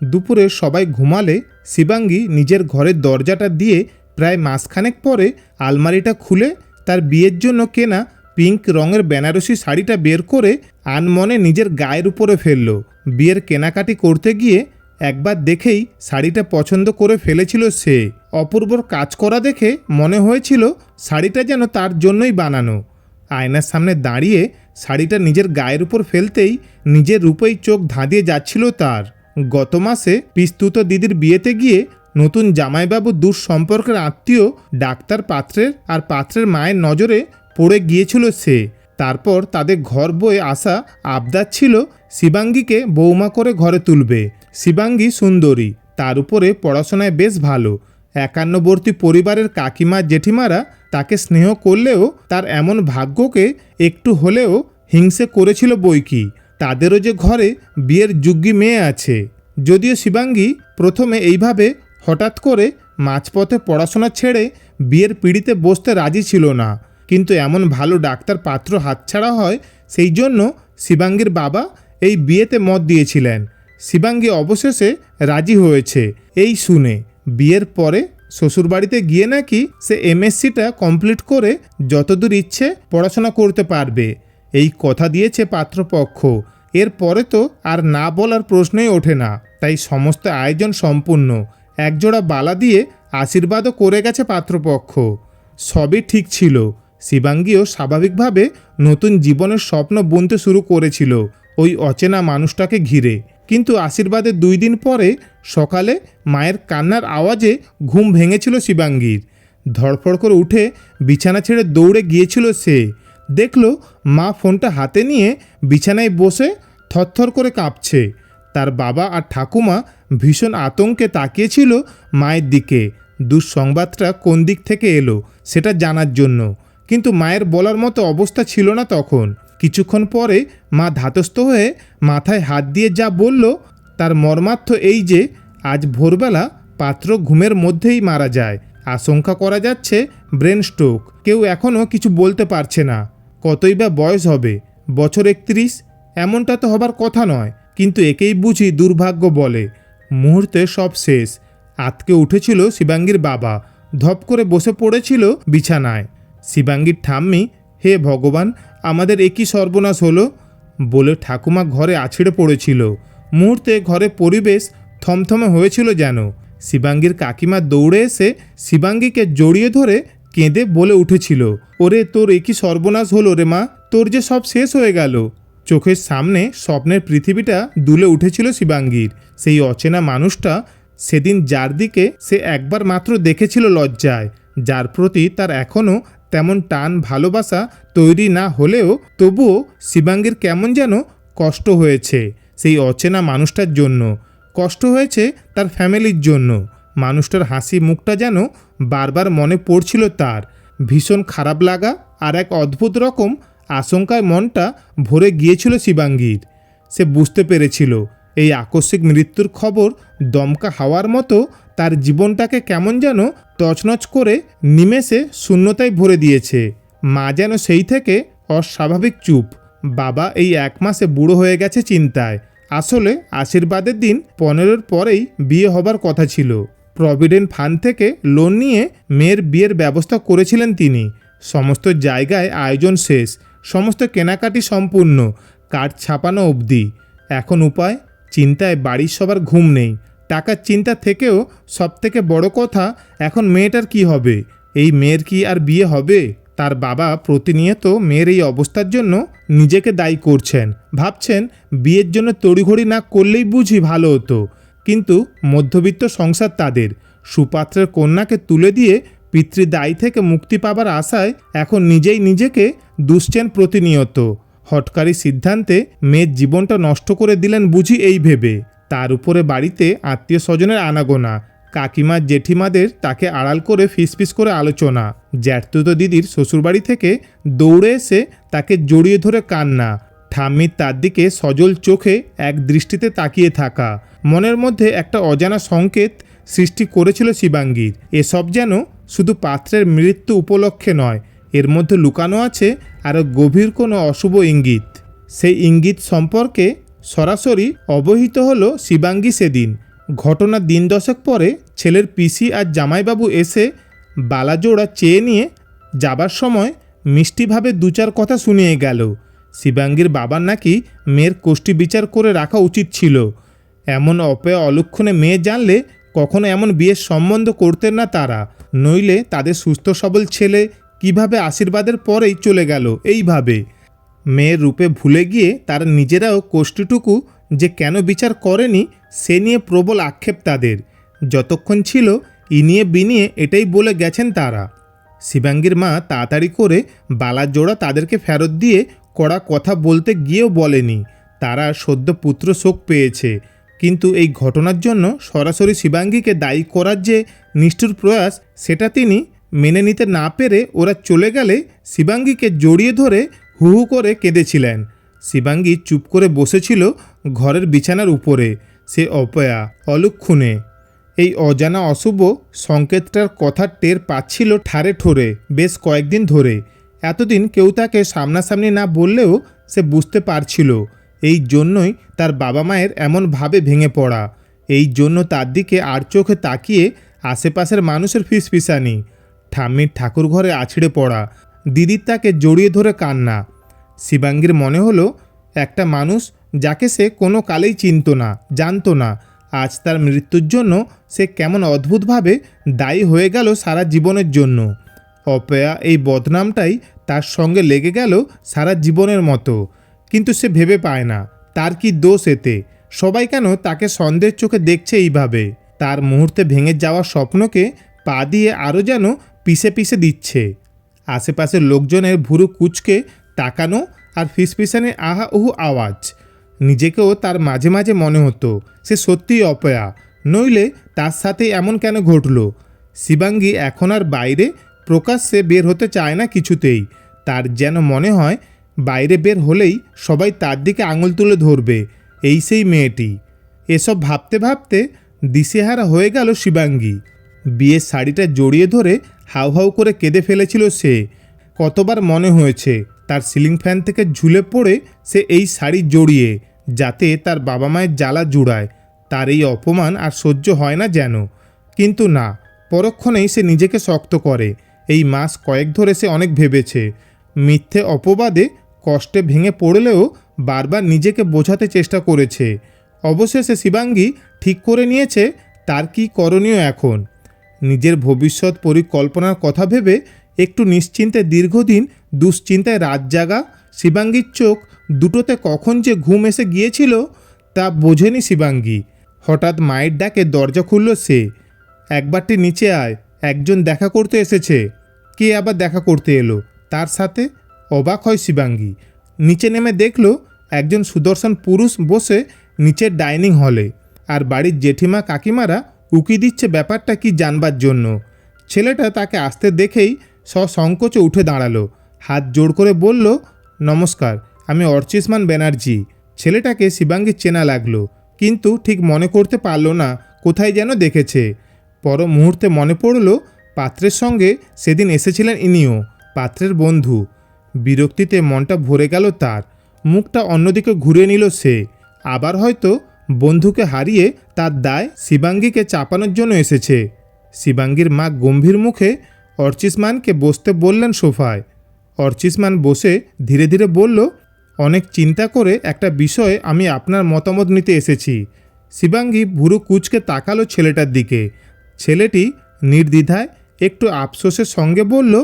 দুপুরে সবাই ঘুমালে শিবাঙ্গী নিজের ঘরের দরজাটা দিয়ে প্রায় মাসখানেক পরে আলমারিটা খুলে তার বিয়ের জন্য কেনা পিঙ্ক রঙের বেনারসি শাড়িটা বের করে আনমনে নিজের গায়ের উপরে ফেলল। বিয়ের কেনাকাটি করতে গিয়ে একবার দেখেই শাড়িটা পছন্দ করে ফেলেছিল সে। অপূর্বর কাজ করা দেখে মনে হয়েছিল শাড়িটা যেন তার জন্যই বানানো। আয়নার সামনে দাঁড়িয়ে শাড়িটা নিজের গায়ের উপর ফেলতেই নিজের রূপেই চোখ ধাঁধিয়ে যাচ্ছিল তার। গত মাসে পিস্তুত দিদির বিয়েতে গিয়ে নতুন জামাইবাবু দূর সম্পর্কের আত্মীয়, ডাক্তার পাত্রের আর পাত্রের মায়ের নজরে পড়ে গিয়েছিল সে। তারপর তাদের ঘর বয়ে আসা আবদার ছিল শিবাঙ্গীকে বৌমা করে ঘরে তুলবে। শিবাঙ্গী সুন্দরী, তার উপরে পড়াশোনায় বেশ ভালো। একান্নবর্তী পরিবারের কাকিমা জেঠিমারা তাকে স্নেহ করলেও তার এমন ভাগ্যকে একটু হলেও হিংসে করেছিল বই কি তাদেরও যে ঘরে বিয়ের যুগ্গী মেয়ে আছে। যদিও শিবাঙ্গী প্রথমে এইভাবে হঠাৎ করে মাঝপথে পড়াশোনা ছেড়ে বিয়ের পিড়িতে বসতে রাজি ছিল না। কিন্তু এমন ভালো ডাক্তার পাত্র হাতছাড়া হয়, সেই জন্য শিবাঙ্গীর বাবা এই বিয়েতে মত দিয়েছিলেন। শিবাঙ্গী অবশেষে রাজি হয়েছে। এই শুনে বিয়ের পরে শ্বশুরবাড়িতে গিয়ে নাকি সে এমএসসিটা কমপ্লিট করে যতদূর ইচ্ছে পড়াশোনা করতে পারবে। এই কথা দিয়েছে পাত্রপক্ষ। এরপরে তো আর না বলার প্রশ্নই ওঠে না। তাই সমস্ত আয়োজন সম্পূর্ণ। একজোড়া বালা দিয়ে আশীর্বাদও করে গেছে পাত্রপক্ষ। সবই ঠিক ছিল। শিবাঙ্গীও স্বাভাবিকভাবে নতুন জীবনের স্বপ্ন বুনতে শুরু করেছিল ওই অচেনা মানুষটাকে ঘিরে। কিন্তু আশীর্বাদের দুই দিন পরে সকালে মায়ের কান্নার আওয়াজে ঘুম ভেঙেছিল শিবাঙ্গীর। ধড়ফড় করে উঠে বিছানা ছেড়ে দৌড়ে গিয়েছিল সে। দেখল মা ফোনটা হাতে নিয়ে বিছানায় বসে থরথর করে কাঁপছে। তার বাবা আর ঠাকুমা ভীষণ আতঙ্কে তাকিয়েছিল মায়ের দিকে। দুঃসংবাদটা কোন দিক থেকে এলো, সেটা জানার জন্য। কিন্তু মায়ের বলার মতো অবস্থা ছিল না তখন। কিছুক্ষণ পরে মা ধাতস্থ হয়ে মাথায় হাত দিয়ে যা বলল, তার মর্মার্থ এই যে, আজ ভোরবেলা পাত্র ঘুমের মধ্যেই মারা যায়। আশঙ্কা করা যাচ্ছে ব্রেন স্ট্রোক। কেউ এখনও কিছু বলতে পারছে না। কতই বা বয়স হবে? বছর একত্রিশ? এমনটা তো হবার কথা নয়। কিন্তু একেই বুঝি দুর্ভাগ্য বলে। মুহূর্তে সব শেষ। আতকে উঠেছিল শিবাঙ্গীর বাবা। ধপ করে বসে পড়েছিল বিছানায়। শিবাঙ্গীর ঠাম্মি, হে ভগবান, আমাদের একই সর্বনাশ হলো? বলে ঠাকুমা ঘরে আছড়ে পড়েছিল। মুহূর্তে ঘরে পরিবেশ থমথমে হয়েছিল যেন। শিবাঙ্গীর কাকিমা দৌড়ে এসে শিবাঙ্গীকে জড়িয়ে ধরে কেঁদে বলে উঠেছিল, ওরে, তোর একই সর্বনাশ হলো রে মা? তোর যে সব শেষ হয়ে গেল। চোখের সামনে স্বপ্নের পৃথিবীটা দুলে উঠেছিল শিবাঙ্গীর। সেই অচেনা মানুষটা সেদিন যার দিকে সে একবার মাত্র দেখেছিল লজ্জায়, যার প্রতি তার এখনও তেমন টান ভালোবাসা তৈরি না হলেও তবুও শিবাঙ্গীর কেমন যেন কষ্ট হয়েছে সেই অচেনা মানুষটার জন্য। কষ্ট হয়েছে তার ফ্যামিলির জন্য। মানুষটার হাসি মুখটা যেন বারবার মনে পড়ছিল তার। ভীষণ খারাপ লাগা আর এক অদ্ভুত রকম আশঙ্কায় মনটা ভরে গিয়েছিল শিবাঙ্গীর। সে বুঝতে পেরেছিল, এই আকস্মিক মৃত্যুর খবর দমকা হাওয়ার মতো তার জীবনটাকে কেমন যেন তছনছ করে নিমেষে শূন্যতায় ভরে দিয়েছে। মা যেন সেই থেকে অস্বাভাবিক চুপ। বাবা এই এক মাসে বুড়ো হয়ে গেছে চিন্তায়। আসলে আশীর্বাদের দিন পনেরোর পরেই বিয়ে হবার কথা ছিল। প্রভিডেন্ট ফান্ড থেকে লোন নিয়ে মেয়ের বিয়ের ব্যবস্থা করেছিলেন তিনি। সমস্ত জায়গায় আয়োজন শেষ। সমস্ত কেনাকাটি সম্পূর্ণ কার্ড ছাপানো অবধি। এখন উপায়, চিন্তায় বাড়ির সবার ঘুম নেই। টাকার চিন্তা থেকেও সবথেকে বড় কথা, এখন মেয়েটার কি হবে? এই মেয়ের কি আর বিয়ে হবে? তার বাবা প্রতিনিয়ত মেয়ের এই অবস্থার জন্য নিজেকে দায়ী করছেন। ভাবছেন, বিয়ের জন্য তড়িঘড়ি না করলেই বুঝি ভালো হতো। কিন্তু মধ্যবিত্ত সংসার তাদের। সুপাত্রের কন্যাকে তুলে দিয়ে পিতৃদায়ী থেকে মুক্তি পাবার আশায় এখন নিজেই নিজেকে দুশ্চেন প্রতিনিয়ত। হটকারী সিদ্ধান্তে মেয়ের জীবনটা নষ্ট করে দিলেন বুঝি এই ভেবে। তার উপরে বাড়িতে আত্মীয় স্বজনের আনাগোনা। কাকিমা, জেঠিমাদের তাকে আড়াল করে ফিসফিস করে আলোচনা। জ্যাঠতুতো দিদির শ্বশুরবাড়ি থেকে দৌড়ে এসে তাকে জড়িয়ে ধরে কান্না। ঠাম্মির তার দিকে সজল চোখে এক দৃষ্টিতে তাকিয়ে থাকা। মনের মধ্যে একটা অজানা সংকেত সৃষ্টি করেছিল শিবাঙ্গীর। এসব যেন শুধু পাত্রের মৃত্যু উপলক্ষে নয়, এর মধ্যে লুকানো আছে আরও গভীর কোনো অশুভ ইঙ্গিত। সেই ইঙ্গিত সম্পর্কে সরাসরি অবহিত হল শিবাঙ্গী সেদিন। ঘটনা দিন দশেক পরে ছেলের পিসি আর জামাইবাবু এসে বালাজোড়া চেয়ে নিয়ে যাবার সময় মিষ্টিভাবে দু চার কথা শুনিয়ে গেল। শিবাঙ্গীর বাবার নাকি মেয়ের কোষ্ঠী বিচার করে রাখা উচিত ছিল। এমন অপয়া অলক্ষণে মেয়ে জানলে কখনো এমন বিয়ের সম্বন্ধ করতেন না তারা। নইলে তাদের সুস্থ সবল ছেলে কীভাবে আশীর্বাদের পরেই চলে গেল এইভাবে? মেয়ের রূপে ভুলে গিয়ে তারা নিজেরাও কোষ্ঠীটুকু যে কেন বিচার করেনি, সে নিয়ে প্রবল আক্ষেপ তাদের। যতক্ষণ ছিল, ইনিয়ে বিনিয়ে এটাই বলে গেছেন তারা। শিবাঙ্গীর মা তাড়াতাড়ি করে বালার জোড়া তাদেরকে ফেরত দিয়ে কড়া কথা বলতে গিয়েও বলেনি। তারা সদ্য পুত্র শোক পেয়েছে। কিন্তু এই ঘটনার জন্য সরাসরি শিবাঙ্গীকে দায়ী করার যে নিষ্ঠুর প্রয়াস, সেটা তিনি মেনে নিতে না পেরে ওরা চলে গেলে শিবাঙ্গীকে জড়িয়ে ধরে হু হু করে কেঁদেছিলেন। শিবাঙ্গী চুপ করে বসেছিল ঘরের বিছানার উপরে। সে অপয়া, অলক্ষণে। এই অজানা অশুভ সংকেতটার কথা টের পাচ্ছিল ঠারে ঠোরে বেশ কয়েকদিন ধরে। এতদিন কেউ তাকে সামনাসামনি না বললেও সে বুঝতে পারছিল। এই জন্যই তার বাবা মায়ের এমনভাবে ভেঙে পড়া। এই জন্য তার দিকে আর চোখে তাকিয়ে আশেপাশের মানুষের ফিসফিসানি। ঠাম্মির ঠাকুর ঘরে আছড়ে পড়া। দিদির তাকে জড়িয়ে ধরে কান্না। শিবাঙ্গীর মনে হলো, একটা মানুষ যাকে সে কোনো কালেই চিনত না, জানতো না, আজ তার মৃত্যুর জন্য সে কেমন অদ্ভুতভাবে দায়ী হয়ে গেল সারা জীবনের জন্য। অপয়া এই বদনামটাই তার সঙ্গে লেগে গেল সারা জীবনের মতো। কিন্তু সে ভেবে পায় না। তার কি দোষ এতে? সবাই কেন তাকে সন্দেহের চোখে দেখছে এইভাবে? তার মুহূর্তে ভেঙে যাওয়া স্বপ্নকে পা দিয়ে আরও যেন পিষে পিষে দিচ্ছে। আশেপাশের লোকজনের ভুরু কুচকে তাকানো আর ফিসফিসানের আহা উহু আওয়াজ। নিজেকেও তার মাঝে মাঝে মনে হতো, সে সত্যিই অপয়া। নইলে তার সাথে এমন কেন ঘটল? শিবাঙ্গী এখন আর বাইরে, প্রকাশ্যে বের হতে চায় না কিছুতেই। তার যেন মনে হয় বাইরে বের হলেই সবাই তার দিকে আঙুল তুলে ধরবে। এই সেই মেয়েটি। এসব ভাবতে ভাবতে দিশেহারা হয়ে গেল শিবাঙ্গী। বিয়ের শাড়িটা জড়িয়ে ধরে হাউ হাউ করে কেঁদে ফেলেছিল সে। কতবার মনে হয়েছে তার সিলিং ফ্যান থেকে ঝুলে পড়ে সে এই শাড়ি জড়িয়ে, যাতে তার বাবা মায়ের জ্বালা জুড়ায়। তার এই অপমান আর সহ্য হয় না যেন। কিন্তু না, পরক্ষণেই সে নিজেকে শক্ত করে। এই মাস কয়েক ধরে সে অনেক ভেবেছে। মিথ্যে অপবাদে কষ্টে ভেঙে পড়লেও বারবার নিজেকে বোঝাতে চেষ্টা করেছে। অবশেষে শিবাঙ্গী ঠিক করে নিয়েছে, তার কি করণীয় এখন? নিজের ভবিষ্যৎ পরিকল্পনার কথা ভেবে একটু নিশ্চিন্তে দীর্ঘদিন দুশ্চিন্তায় রাত জাগা শিবাঙ্গীর চোখ দুটোতে কখন যে ঘুম এসে গিয়েছিল তা বোঝেনি শিবাঙ্গী। হঠাৎ মায়ের ডাকে দরজা খুলল সে। একবারটি নিচে আয়, একজন দেখা করতে এসেছে। কে আবার দেখা করতে এলো? তার সাথে অবাক হয় শিবাঙ্গী। নিচে নেমে দেখল একজন সুদর্শন পুরুষ বসে নিচের ডাইনিং হলে আর বাড়ির জেঠিমা কাকিমারা উকি দিচ্ছে ব্যাপারটা কি জানবার জন্য। ছেলেটা তাকে আসতে দেখেই সসংকোচে উঠে দাঁড়াল। হাত জোড় করে বলল, নমস্কার, আমি অর্চিসমান ব্যানার্জি। ছেলেটাকে শিবাঙ্গীর চেনা লাগল, কিন্তু ঠিক মনে করতে পারল না কোথায় যেন দেখেছে। পর মুহূর্তে মনে পড়ল, পাত্রের সঙ্গে সেদিন এসেছিলেন ইনিও, পাত্রের বন্ধু। বিরক্তিতে মনটা ভরে গেল তার। মুখটা অন্যদিকে ঘুরে নিল সে। আবার হয়তো বন্ধুকে হারিয়ে তার দায় শিবাঙ্গীকে চাপানোর জন্য এসেছে। শিবাঙ্গীর মা গম্ভীর মুখে অর্চিসমানকে বসতে বললেন সোফায়। অর্চিসমান বসে ধীরে ধীরে বলল, অনেক চিন্তা করে একটা বিষয়ে আমি আপনার মতামত নিতে এসেছি। শিবাঙ্গী ভুরু কুচকে তাকালো ছেলেটার দিকে। ছেলেটি নির্দ্বিধায় একটু আফসোসের সঙ্গে বলল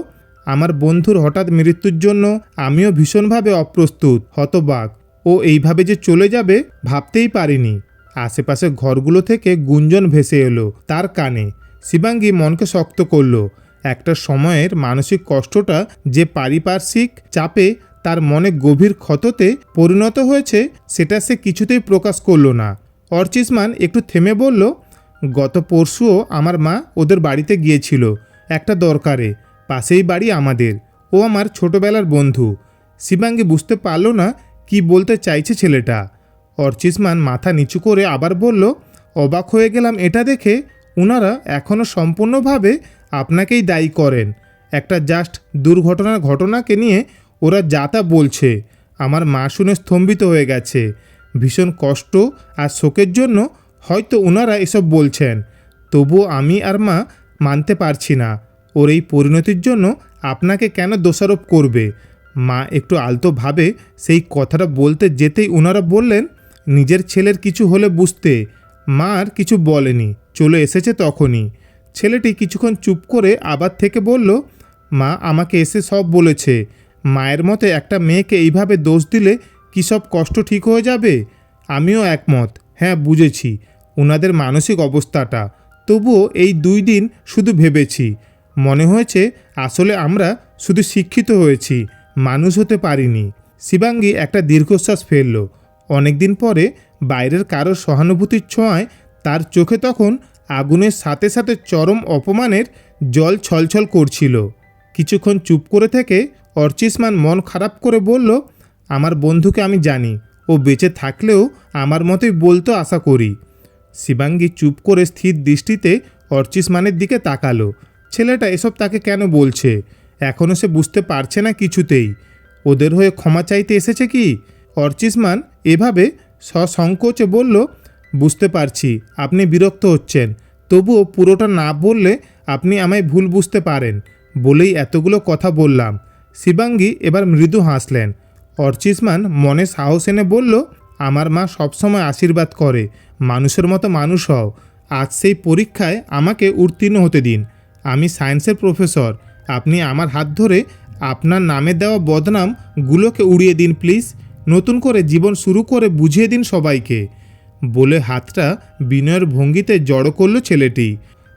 আমার বন্ধুর হঠাৎ মৃত্যুর জন্য আমিও ভীষণভাবে অপ্রস্তুত, হতবাক ও এইভাবে যে চলে যাবে ভাবতেই পারিনি। আশেপাশে ঘরগুলো থেকে গুঞ্জন ভেসে এলো তার কানে। শিবাঙ্গী মনকে শক্ত করল। একটা সময়ের মানসিক কষ্টটা যে পারিপার্শ্বিক চাপে তার মনে গভীর ক্ষততে পরিণত হয়েছে, সেটা সে কিছুতেই প্রকাশ করল না। অর্চিসমান একটু থেমে বলল, গত পরশুও আমার মা ওদের বাড়িতে গিয়েছিল, একটা দরকারে। পাশেই বাড়ি আমাদের। ও আমার ছোটবেলার বন্ধু। শিবাঙ্গী বুঝতে পারল না কি বলতে চাইছে ছেলেটা। অর্চিসমান মাথা নিচু করে আবার বলল, অবাক হয়ে গেলাম এটা দেখে। ওনারা এখনও সম্পূর্ণভাবে আপনাকেই দায়ী করেন। একটা জাস্ট দুর্ঘটনার ঘটনাকে নিয়ে ওরা যা তা বলছে। আমার মা শুনে স্তম্ভিত হয়ে গেছে। ভীষণ কষ্ট আর শোকের জন্য হয়তো ওনারা এসব বলছেন। তবুও আমি আর মা মানতে পারছি না। ওর এই পরিণতির জন্য আপনাকে কেন দোষারোপ করবে? মা একটু আলতোভাবে সেই কথাটা বলতে যেতেই ওনারা বললেন, নিজের ছেলের কিছু হলে বুঝতে। মা আর কিছু বলেনি, চলে এসেছে তখনই। ছেলেটি কিছুক্ষণ চুপ করে আবার থেকে বলল, মা আমাকে এসে সব বলেছে। মায়ের মতে একটা মেয়েকে এইভাবে দোষ দিলে কি সব কষ্ট ঠিক হয়ে যাবে? আমিও একমত। হ্যাঁ বুঝেছি। ওনাদের মানসিক অবস্থাটা। তবুও এই দুই দিন শুধু ভেবেছি। মনে হয়েছে আসলে আমরা শুধু শিক্ষিত হয়েছি, মানুষ হতে পারিনি। শিবাঙ্গী একটা দীর্ঘশ্বাস ফেলল। অনেকদিন পরে বাইরের কারও সহানুভূতির ছোঁয়ায় তার চোখে তখন আগুনের সাথে সাথে চরম অপমানের জল ছলছল করছিল। কিছুক্ষণ চুপ করে থেকে অর্চিসমান মন খারাপ করে বলল, আমার বন্ধুকে আমি জানি, ও বেঁচে থাকলেও আমার মতোই বলতো আশা করি। শিবাঙ্গী চুপ করে স্থির দৃষ্টিতে অর্চিসমানের দিকে তাকালো। ছেলেটা এসব তাকে কেন বলছে? এখনও সে বুঝতে পারছে না কিছুতেই। ওদের হয়ে ক্ষমা চাইতে এসেছে কি? অর্চিসমান এভাবে সসংকোচে বলল, বুঝতে পারছি, আপনি বিরক্ত হচ্ছেন। তবুও পুরোটা না বললে আপনি আমায় ভুল বুঝতে পারেন। বলেই এতগুলো কথা বললাম। শিবাঙ্গী এবার মৃদু হাসলেন। অর্চিসমান মনে সাহস এনে বলল, আমার মা সবসময় আশীর্বাদ করে। মানুষের মতো মানুষ হও। আজ সেই পরীক্ষায় আমাকে উত্তীর্ণ হতে দিন। আমি সায়েন্সের প্রফেসর। আপনি আমার হাত ধরে আপনার নামে দেওয়া বদনামগুলোকে উড়িয়ে দিন, প্লিজ। নতুন করে জীবন শুরু করে বুঝিয়ে দিন সবাইকে। বলে হাতটা বিনয়ের ভঙ্গিতে জড়ো করল ছেলেটি।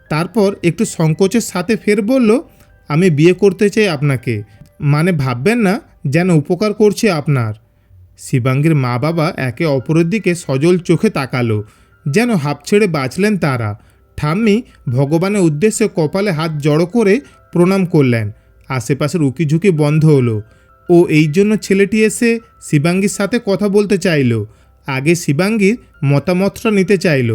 তারপর একটু সংকোচের সাথে ফের বলল, আমি বিয়ে করতে চাই আপনাকে। মানে ভাববেন না যেন উপকার করছে আপনার। শিবাঙ্গীর মা বাবা একে অপরের দিকে সজল চোখে তাকালো, যেন হাঁপ ছেড়ে বাঁচলেন তারা। ঠাম্মি ভগবানের উদ্দেশ্যে কপালে হাত জড়ো করে প্রণাম করলেন। আশেপাশের উকিঝুঁকি বন্ধ হলো ও এই জন্য ছেলেটি এসে শিবাঙ্গীর সাথে কথা বলতে চাইল। আগে শিবাঙ্গীর মতামতটা নিতে চাইল।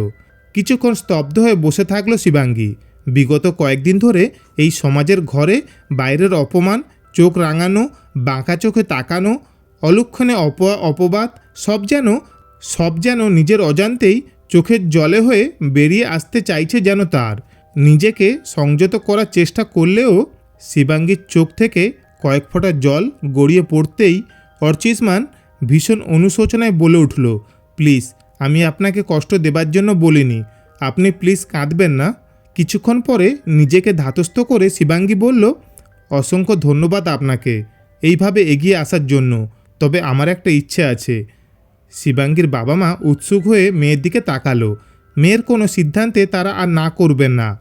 কিছুক্ষণ স্তব্ধ হয়ে বসে থাকল শিবাঙ্গী। বিগত কয়েকদিন ধরে এই সমাজের ঘরে বাইরের অপমান, চোখ রাঙানো, বাঁকা চোখে তাকানো, অলক্ষণে অপ, অপবাদ, সব যেন সব যেন নিজের অজান্তেই চোখের জলে হয়ে বেরিয়ে আসতে চাইছে যেন তার। নিজেকে সংযত করার চেষ্টা করলেও শিবাঙ্গীর চোখ থেকে কয়েক ফোঁটা জল গড়িয়ে পড়তেই অর্চিসমান ভীষণ অনুশোচনায় বলে উঠল, প্লিজ, আমি আপনাকে কষ্ট দেবার জন্য বলিনি। আপনি প্লিজ কাঁদবেন না। কিছুক্ষণ পরে নিজেকে ধাতস্থ করে শিবাঙ্গী বলল, অসংখ্য ধন্যবাদ আপনাকে। এইভাবে এগিয়ে আসার জন্য। তবে আমার একটা ইচ্ছে আছে। শিবাঙ্গীর বাবা মা উৎসুক হয়ে মেয়ের দিকে তাকালো। মেয়ের কোনো সিদ্ধান্তে তারা আর না করবেন না।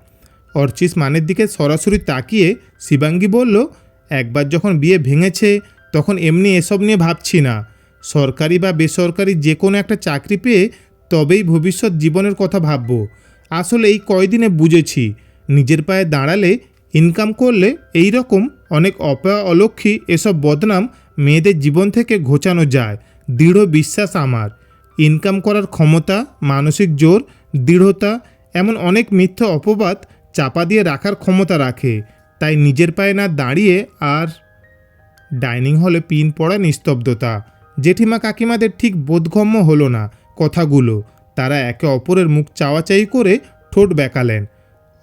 অর্চিস মানের দিকে সরাসরি তাকিয়ে শিবাঙ্গী বলল, একবার যখন বিয়ে ভেঙেছে, তখন এমনি এসব নিয়ে ভাবছি না। সরকারি বা বেসরকারি যে কোনো একটা চাকরি পেয়ে তবেই ভবিষ্যৎ জীবনের কথা ভাবব। আসলে এই কয়দিনে বুঝেছি। নিজের পায়ে দাঁড়ালে ইনকাম করলে এই রকম অনেক অপয়া অলক্ষী এসব বদনাম মেয়েদের জীবন থেকে ঘোচানো যায়। দৃঢ় বিশ্বাস আমার। ইনকাম করার ক্ষমতা, মানসিক জোর, দৃঢ়তা, এমন অনেক মিথ্যা অপবাদ চাপা দিয়ে রাখার ক্ষমতা রাখে। তাই নিজের পায়ে না দাঁড়িয়ে আর ডাইনিং হলে পিন পড়া নিস্তব্ধতা। জেঠিমা কাকিমাদের ঠিক বোধগম্য হলো না কথাগুলো। তারা একে অপরের মুখ চাওয়াচাই করে ঠোঁট বেঁকালেন।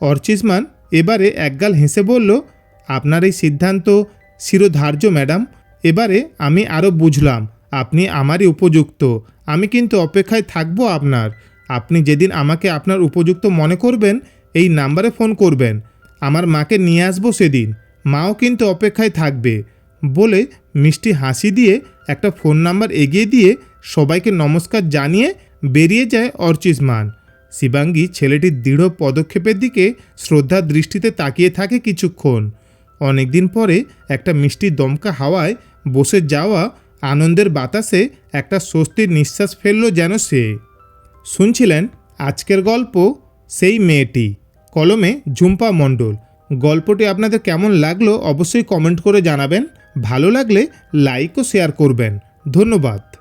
অর্চিসমান এবারে একগাল হেসে বলল, আপনার এই সিদ্ধান্ত শিরোধার্য, ম্যাডাম। এবারে আমি আরও বুঝলাম। আপনি আমারই উপযুক্ত। আমি কিন্তু অপেক্ষায় থাকব আপনার। আপনি যেদিন আমাকে আপনার উপযুক্ত মনে করবেন, এই নাম্বারে ফোন করবেন। আমার মাকে নিয়ে আসব সেদিন। মাও কিন্তু অপেক্ষায় থাকবে। বলে মিষ্টি হাসি দিয়ে একটা ফোন নাম্বার এগিয়ে দিয়ে সবাইকে নমস্কার জানিয়ে বেরিয়ে যায় অর্চিস মান শিবাঙ্গী ছেলেটির দৃঢ় পদক্ষেপের দিকে শ্রদ্ধার দৃষ্টিতে তাকিয়ে থাকে কিছুক্ষণ। অনেকদিন পরে একটা মিষ্টি দমকা হাওয়ায় বসে যাওয়া আনন্দের বাতাসে একটা স্বস্তির নিঃশ্বাস ফেলল যেন সে। শুনছিলেন আজকের গল্প সেই মেয়েটি। কলমে ঝুম্পা মণ্ডল। গল্পটি আপনাদের কেমন লাগল অবশ্যই কমেন্ট করে জানাবেন। ভালো লাগলে লাইক ও শেয়ার করবেন। ধন্যবাদ।